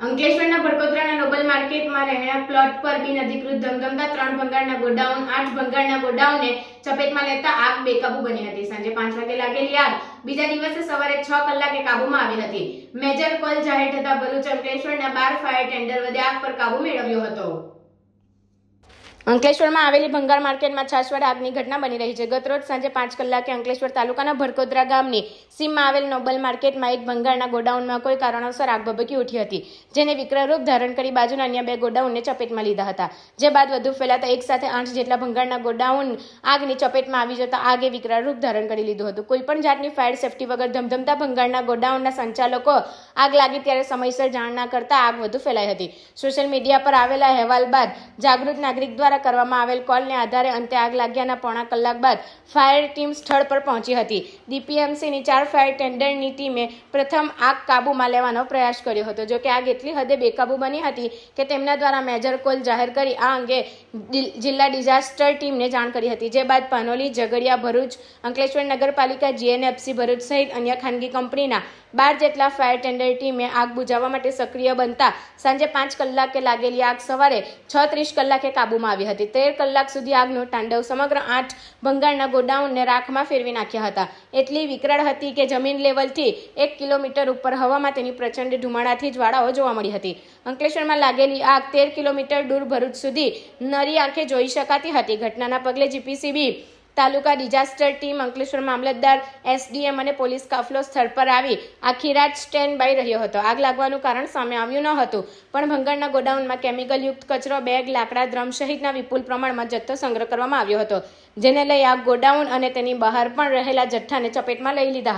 અંકલેશ્વરના ભડકોદરાના નોબલ માર્કેટમાં રહેણાંક પ્લોટ પર બિનઅધિકૃત ધમધમતા ત્રણ ભંગારના ગોડાઉન, આઠ ભંગારના ગોડાઉનને ચપેટમાં લેતા આગ બેકાબુ બની હતી. સાંજે પાંચ વાગે લાગેલી આગ બીજા દિવસે સવારે છ કલાકે કાબુમાં આવી હતી. મેજર કોલ જાહેર થતા ભરૂચ અંકલેશ્વરના બાર ફાયર ટેન્ડર વડે આગ પર કાબુ મેળવ્યો હતો. અંકલેશ્વરમાં આવેલી ભંગાર માર્કેટમાં છાશવાડ આગની ઘટના બની રહી છે. ગતરોજ સાંજે પાંચ કલાકે અંકલેશ્વર તાલુકાના ભરકોદરા ગામની સીમમાં આવેલ નોબલ માર્કેટમાં એક ભંગારના ગોડાઉનમાં કોઈ કારણોસર આગ ભભકી ઉઠી હતી, જેને વિક્રરૂપ ધારણ કરી બાજુના અન્ય બે ગોડાઉનને ચપેટમાં લીધા હતા. જે બાદ વધુ ફેલાતા એક સાથે આઠ જેટલા ભંગારના ગોડાઉન આગની ચપેટમાં આવી જતા આગે વિક્રરૂપ ધારણ કરી લીધું હતું. કોઈપણ જાતની ફાયર સેફટી વગર ધમધમતા ભંગારના ગોડાઉનના સંચાલકો આગ લાગી ત્યારે સમયસર જાણ ના કરતા આગ વધુ ફેલાઈ હતી. સોશિયલ મીડિયા પર આવેલા અહેવાલ બાદ જાગૃત નાગરિક દ્વારા કરવામાં આવેલ કોલને આધારે અંતે આગ લાગ્યાના પોણા કલાક બાદ ફાયર ટીમ સ્થળ પર પહોંચી હતી. ડીપીએમસીની ચાર ફાયર ટેન્ડરની ટીમે પ્રથમ આગ કાબૂમાં લેવાનો પ્રયાસ કર્યો હતો. જોકે આગ એટલી હદે બેકાબૂ બની હતી કે તેમના દ્વારા મેજર કોલ જાહેર કરી આ અંગે જિલ્લા ડિઝાસ્ટર ટીમને જાણ કરી હતી. જે બાદ પાનોલી, ઝઘડિયા, ભરૂચ, અંકલેશ્વર નગરપાલિકા, જીએનએફસી, ભરૂચ સહિત અન્ય ખાનગી કંપનીના બાર જેટલા ફાયર ટેન્ડર ટીમે આગ બુઝાવવા માટે સક્રિય બનતા સાંજે પાંચ કલાકે લાગેલી આગ સવારે છ ત્રીસ કલાકે કાબૂમાં આવી હતી. તેર કલાક સુધી આગનો તાંડવ સમગ્ર આઠ ભંગારના ગોડાઉનને રાખમાં ફેરવી નાખ્યા હતા. એટલી વિકરાળ હતી કે જમીન લેવલથી એક કિલોમીટર ઉપર હવામાં તેની પ્રચંડ ધુમાડાથી જ્વાળાઓ જોવા મળી હતી. અંકલેશ્વરમાં લાગેલી આગ તેર કિલોમીટર દૂર ભરૂચ સુધી નરી આંખે જોઈ શકાતી હતી. ઘટનાના પગલે જીપીસીબી તાલુકા ડિઝાસ્ટર ટીમ અંકલેશ્વર મામલતદાર, એસડીએમ અને પોલીસ કાફલો સ્થળ પર આવી આખી રાત સ્ટેન્ડ બાય રહ્યો હતો. આગ લાગવાનું કારણ સામે આવ્યું ન હતું, પણ ભંગારના ગોડાઉનમાં કેમિકલયુક્ત કચરો, બેગ, લાકડા દ્રમ સહિતના વિપુલ પ્રમાણમાં જથ્થો સંગ્રહ કરવામાં આવ્યો હતો, જેને લઈ આગ ગોડાઉન અને તેની બહાર પણ રહેલા જથ્થાને ચપેટમાં લઈ લીધા હતા.